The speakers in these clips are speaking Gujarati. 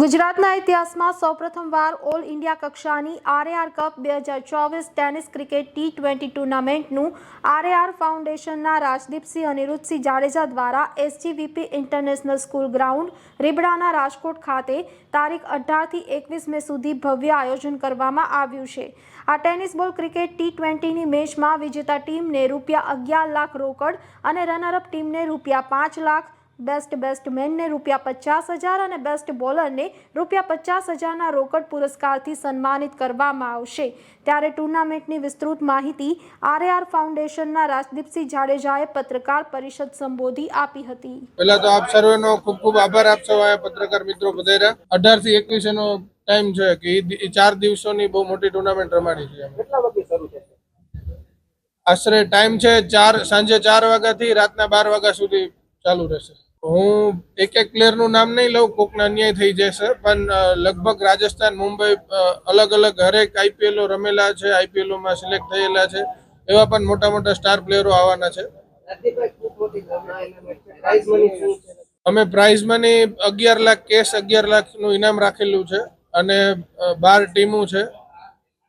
ગુજરાતના ઇતિહાસમાં સૌપ્રથમવાર ઓલ ઇન્ડિયા કક્ષાની આરએઆર કપ બે હજાર ચોવીસ ટેનિસ ક્રિકેટ ટી ટ્વેન્ટી ટુર્નામેન્ટનું આરએઆર ફાઉન્ડેશનના રાજદીપસિંહ અનિરુદ્ધસિંહ જાડેજા દ્વારા એસજીવીપી ઇન્ટરનેશનલ સ્કૂલ ગ્રાઉન્ડ રીબડાના રાજકોટ ખાતે તારીખ અઢારથી એકવીસ મે સુધી ભવ્ય આયોજન કરવામાં આવ્યું છે. આ ટેનિસ બોલ ક્રિકેટ ટી ટ્વેન્ટીની મેચમાં વિજેતા ટીમને રૂપિયા અગિયાર લાખ રોકડ અને રનરઅપ ટીમને રૂપિયા પાંચ લાખ બેસ્ટ બેસ્ટમેનને રૂપિયા પચાસ હજાર અને બેસ્ટ બોલરને રૂપિયા પચાસ હજારના રોકડ પુરસ્કારથી સન્માનિત કરવામાં આવશે. ત્યારે ટુર્નામેન્ટની વિસ્તૃત માહિતી આરએઆર ફાઉન્ડેશનના રાજદીપસિંહ જાડેજાએ પત્રકાર પરિષદ સંબોધી આપી હતી. પહેલા તો આપ સર્વેનો ખૂબ ખૂબ આભાર. આપ સૌ પત્રકાર મિત્રો પધાર્યા. અઢારથી એકવીસ એનો ટાઈમ છે કે ચાર દિવસોની બહુ મોટી ટુર્નામેન્ટ રમાડી છે. કેટલા વાગે શરૂ થશે? આશરે ટાઈમ છે ચાર સાંજે ચાર વાગ્યાથી રાતના બાર વાગ્યા સુધી ચાલુ રહેશે. હું એક એક પ્લેયરનું નામ નહીં લઉં, કોકના અન્યાય થઈ જશે, પણ લગભગ રાજસ્થાન, મુંબઈ અલગ અલગ હરેક આઈપીએલો રમેલા છે આઈપીએલોમાં સિલેક્ટ થયેલા છે, એવા પણ મોટા મોટા સ્ટાર પ્લેયરો આવવાના છે. અમે પ્રાઇઝ મની અગિયાર લાખ કેશ અગિયાર લાખનું ઇનામ રાખેલું છે અને બાર ટીમો છે.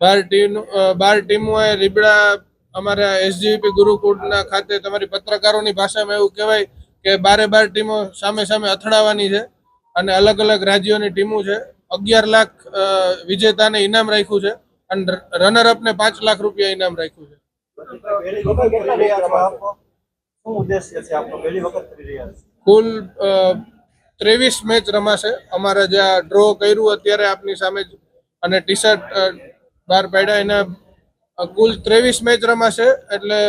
બાર ટીમ બાર ટીમો એ રીબડા અમારા એસજીપી ગુરુકુળના ખાતે તમારી પત્રકારોની ભાષામાં એવું કહેવાય કે બારે બાર ટીમો સામે સામે અથડાવાની છે અને અલગ અલગ રાજ્યોની ટીમો છે. અગિયાર લાખ વિજેતાને ઇનામ રાખ્યું છે અને રનરઅપને પાંચ લાખ રૂપિયા ઇનામ રાખ્યું છે. કુલ ત્રેવીસ મેચ રમાશે. અમારે જ્યાં ડ્રો કર્યું અત્યારે આપની સામે અને ટી શર્ટ બહાર પાડ્યા એના કુલ ત્રેવીસ મેચ રમાશે એટલે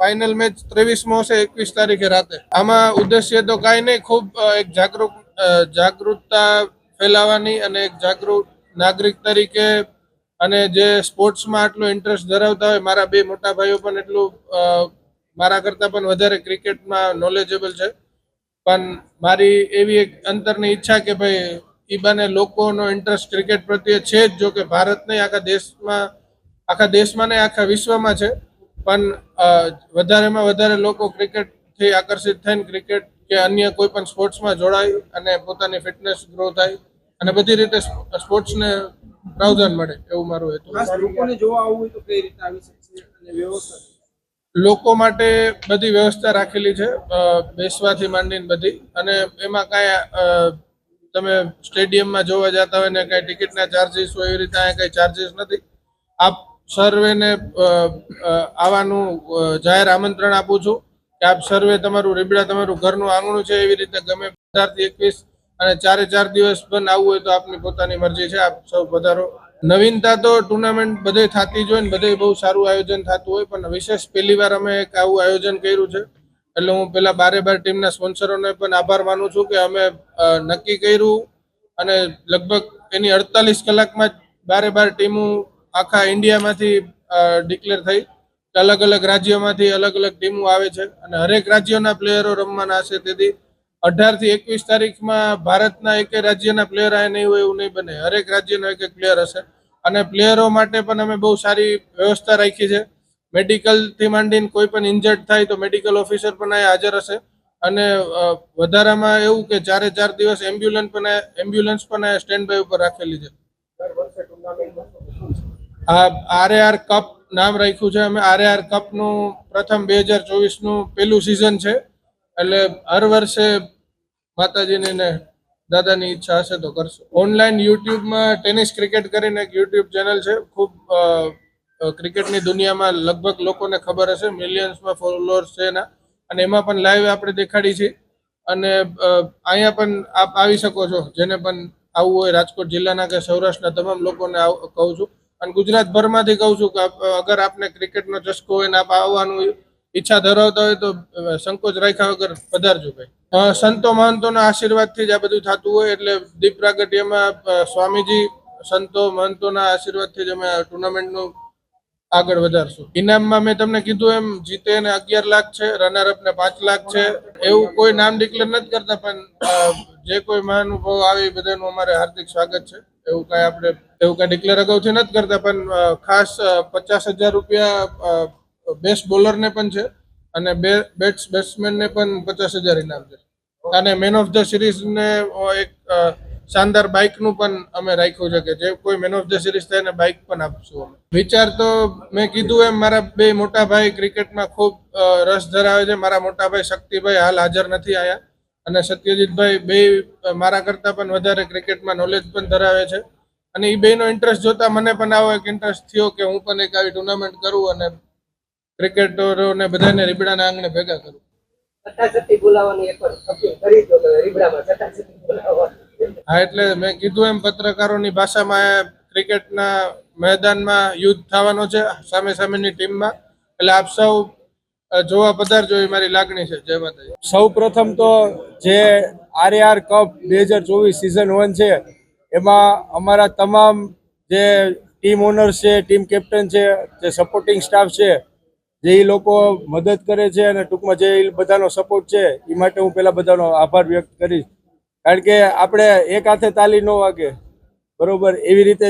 ફાઇનલ મેચ ત્રેવીસમો હશે, એકવીસ તારીખે રાતે. આમાં ઉદ્દેશ્ય તો કાંઈ નહીં, ખૂબ એક જાગૃત જાગૃતતા ફેલાવવાની અને એક જાગૃત નાગરિક તરીકે અને જે સ્પોર્ટ્સમાં આટલો ઇન્ટરેસ્ટ ધરાવતા હોય, મારા બે મોટા ભાઈઓ પણ એટલું મારા કરતાં પણ વધારે ક્રિકેટમાં નોલેજેબલ છે. પણ મારી એવી એક અંતરની ઈચ્છા કે ભાઈ એ બને લોકોનો ઇન્ટરેસ્ટ ક્રિકેટ પ્રત્યે છે જ, જો કે ભારત નહીં આખા દેશમાં આખા દેશમાં નહીં, આખા વિશ્વમાં છે. પણ વધારેમાં વધારે લોકો ક્રિકેટથી આકર્ષિત થઈને ક્રિકેટ કે અન્ય કોઈ પણ સ્પોર્ટ્સમાં જોડાય અને પોતાની ફિટનેસ ગ્રો થાય અને બધી રીતે સ્પોર્ટ્સને પ્રાવધાન મળે એવું મારું હેતુ. લોકો માટે બધી વ્યવસ્થા રાખેલી છે બેસવાથી માંડીને બધી અને એમાં કાંઈ તમે સ્ટેડિયમમાં જોવા જતા હોય ને કાંઈ ટિકિટના ચાર્જીસ હોય એવી રીતે અહીંયા કાંઈ ચાર્જીસ નથી. આપ સર્વેને આવવાનું જાહેર આમંત્રણ આપું છું કે આપ સર્વે તમારું, રીબડા તમારું ઘરનું આંગણું છે એવી રીતે ગમે અઢારથી એકવીસ અને ચારે ચાર દિવસ પણ આવવું હોય તો આપની પોતાની મરજી છે. આપ સૌ પધારો. નવીનતા તો ટુર્નામેન્ટ બધે થતી જ હોય ને બધે બહુ સારું આયોજન થતું હોય, પણ વિશેષ પહેલી વાર અમે એક આવું આયોજન કર્યું છે. એટલે હું પેલા બારે બાર ટીમના સ્પોન્સરોને પણ આભાર માનું છું કે અમે નક્કી કર્યું અને લગભગ એની અડતાલીસ કલાકમાં જ બારે બાર ટીમો આખા ઇન્ડિયામાંથી ડિક્લેર થઈ અલગ અલગ રાજ્યોમાંથી અલગ અલગ ટીમો આવે છે અને હરેક રાજ્યોના પ્લેયરો રમવાના હશે. તેથી અઢારથી એકવીસ તારીખમાં ભારતના એક રાજ્યના પ્લેયર આ નહીં હોય એવું નહીં બને. હરેક રાજ્યનો એક એક પ્લેયર હશે. અને પ્લેયરો માટે પણ અમે બહુ સારી વ્યવસ્થા રાખી છે. મેડિકલથી માંડીને કોઈ પણ ઇન્જર્ડ થાય તો મેડિકલ ઓફિસર પણ અહીંયા હાજર હશે. અને વધારામાં એવું કે ચારે ચાર દિવસ એમ્બ્યુલન્સ પણ એમ્બ્યુલન્સ પણ સ્ટેન્ડ બાય ઉપર રાખેલી છે. આ આરએઆર કપ નામ રાખ્યું છે. અમે આરએઆર કપનું પ્રથમ બે હજાર ચોવીસનું પહેલું સિઝન છે. એટલે હર વર્ષે માતાજીની ને દાદાની ઈચ્છા હશે તો કરશું. ઓનલાઈન યુટ્યુબમાં ટેનિસ ક્રિકેટ કરીને એક યુટ્યુબ ચેનલ છે. ખૂબ ક્રિકેટની દુનિયામાં લગભગ લોકોને ખબર હશે. મિલિયન્સમાં ફોલોઅર્સ છે એના. અને એમાં પણ લાઈવ આપણે દેખાડી છે. અને અહીંયા પણ આપ આવી શકો છો. જેને પણ આવવું હોય રાજકોટ જિલ્લાના કે સૌરાષ્ટ્રના તમામ લોકોને કહું છું. અને ગુજરાતભરમાંથી કહું છું કે અગર આપને ક્રિકેટનો ચસ્કો હોય ને આપ આવવાનું ઈચ્છા ધરાવતા હોય તો સંકોચ રાખ્યા વગર પધારજો ભાઈ. સંતો મહંતોના આશીર્વાદથી જ આ બધું થતું હોય એટલે દીપ પ્રાગટ્યમાં સ્વામીજી સંતો મહંતોના આશીર્વાદથી જ અમે ટુર્નામેન્ટનું આગળ વધારશું. ઇનામમાં મેં તમને કીધું એમ, જીતે ને અગિયાર લાખ છે રનરઅપ ને પાંચ લાખ છે. એવું કોઈ નામ ડિક્લેર નથી કરતા, પણ જે કોઈ મહાનુભાવ આવે એ બધાનું અમારે હાર્દિક સ્વાગત છે. એવું કાંઈ આપણે, એવું કાંઈ ડિક્લેર અગાઉથી નથી કરતા, પણ ખાસ પચાસ હજાર રૂપિયા બેસ્ટ બોલરને પણ છે અને બે બેટ્સ બેટ્સમેનને પણ પચાસ હજાર ઇનામ છે. અને મેન ઓફ ધ સિરીઝને એક શાનદાર બાઇકનું પણ અમે રાખ્યું છે કે જે કોઈ મેન ઓફ ધ સિરીઝ થાય એને બાઇક પણ આપશું અમે. વિચાર તો મેં કીધું એમ, મારા બે મોટા ભાઈ ક્રિકેટમાં ખૂબ રસ ધરાવે છે. મારા મોટા ભાઈ શક્તિભાઈ હાલ હાજર નથી આયા. અને સત્યજીતભાઈ બે મારા કરતાં પણ વધારે ક્રિકેટમાં નોલેજ પણ ધરાવે છે. અને એ બેનો ઇન્ટરેસ્ટ જોતા મને પણ આવો એક ઇન્ટરેસ્ટ થયો કે હું પણ એક આવી ટુર્નામેન્ટ કરું અને ક્રિકેટરોને બધાને રીબડાના આંગણે ભેગા કરું. હા એટલે મેં કીધું એમ પત્રકારોની ભાષામાં ક્રિકેટના મેદાનમાં યુદ્ધ થવાનો છે સામે સામેની ટીમમાં. એટલે આપ સૌ જોવા પધારજો એ મારી લાગણી છે. જય માતાજી. સૌ પ્રથમ તો જે આરએઆર કપ બે હજાર ચોવીસ સિઝન વન છે, એમાં અમારા તમામ જે ટીમ ઓનર્સ છે ટીમ કેપ્ટન છે, જે સપોર્ટિંગ સ્ટાફ છે, જે એ લોકો મદદ કરે છે અને ટૂંકમાં જે બધાનો સપોર્ટ છે એ માટે હું પહેલાં બધાનો આભાર વ્યક્ત કરીશ. કારણ કે આપણે એક હાથે તાલી ન વાગે. બરોબર? એવી રીતે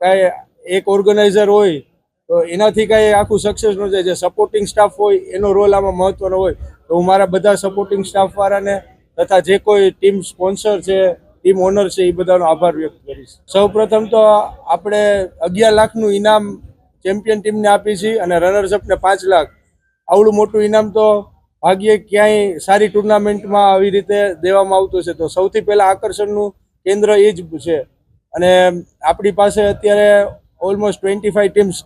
કાંઈ એક ઓર્ગેનાઇઝર હોય તો એનાથી કાંઈ આખું સક્સેસ ન જાય. જે સપોર્ટિંગ સ્ટાફ હોય, એનો રોલ આમાં મહત્વનો હોય. તો હું મારા બધા સપોર્ટિંગ સ્ટાફવાળાને તથા જે કોઈ ટીમ સ્પોન્સર છે ટીમ ઓનર છે, એ બધાનો આભાર વ્યક્ત કરીશ. સૌ પ્રથમ તો આપણે અગિયાર લાખનું ઇનામ ચેમ્પિયન ટીમને આપી છીએ અને રનર્સ અપને પાંચ લાખ. આવડું મોટું ઇનામ તો ભાગ્યે ક્યાંય સારી ટુર્નામેન્ટમાં આવી રીતે દેવામાં આવતું છે. તો સૌથી પહેલાં આકર્ષણનું કેન્દ્ર એ જ છે. અને આપણી પાસે અત્યારે ઓલમોસ્ટ ટ્વેન્ટી ફાઈવ ટીમ્સ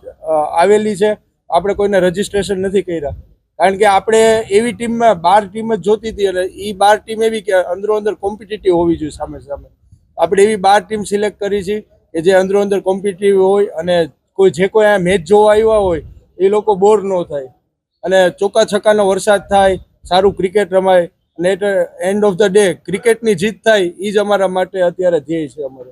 આવેલી છે. આપણે કોઈને રજીસ્ટ્રેશન નથી કર્યા. કારણ કે આપણે એવી ટીમમાં બાર ટીમ જ જોતી હતી અને એ બાર ટીમ એવી કે અંદરો અંદર કોમ્પિટિટિવ હોવી જોઈએ સામે સામે. આપણે એવી બાર ટીમ સિલેક્ટ કરી છે કે જે અંદરો અંદર કોમ્પિટિટિવ હોય અને કોઈ જે કોઈ આ મેચ જોવા આવ્યા હોય, એ લોકો બોર ન થાય. અને ચોકા છક્કાનો વરસાદ થાય, સારું ક્રિકેટ રમાય, અને at end of the day ક્રિકેટની જીત થાય એ જ અમારા માટે અત્યારે ધ્યેય છે અમારો.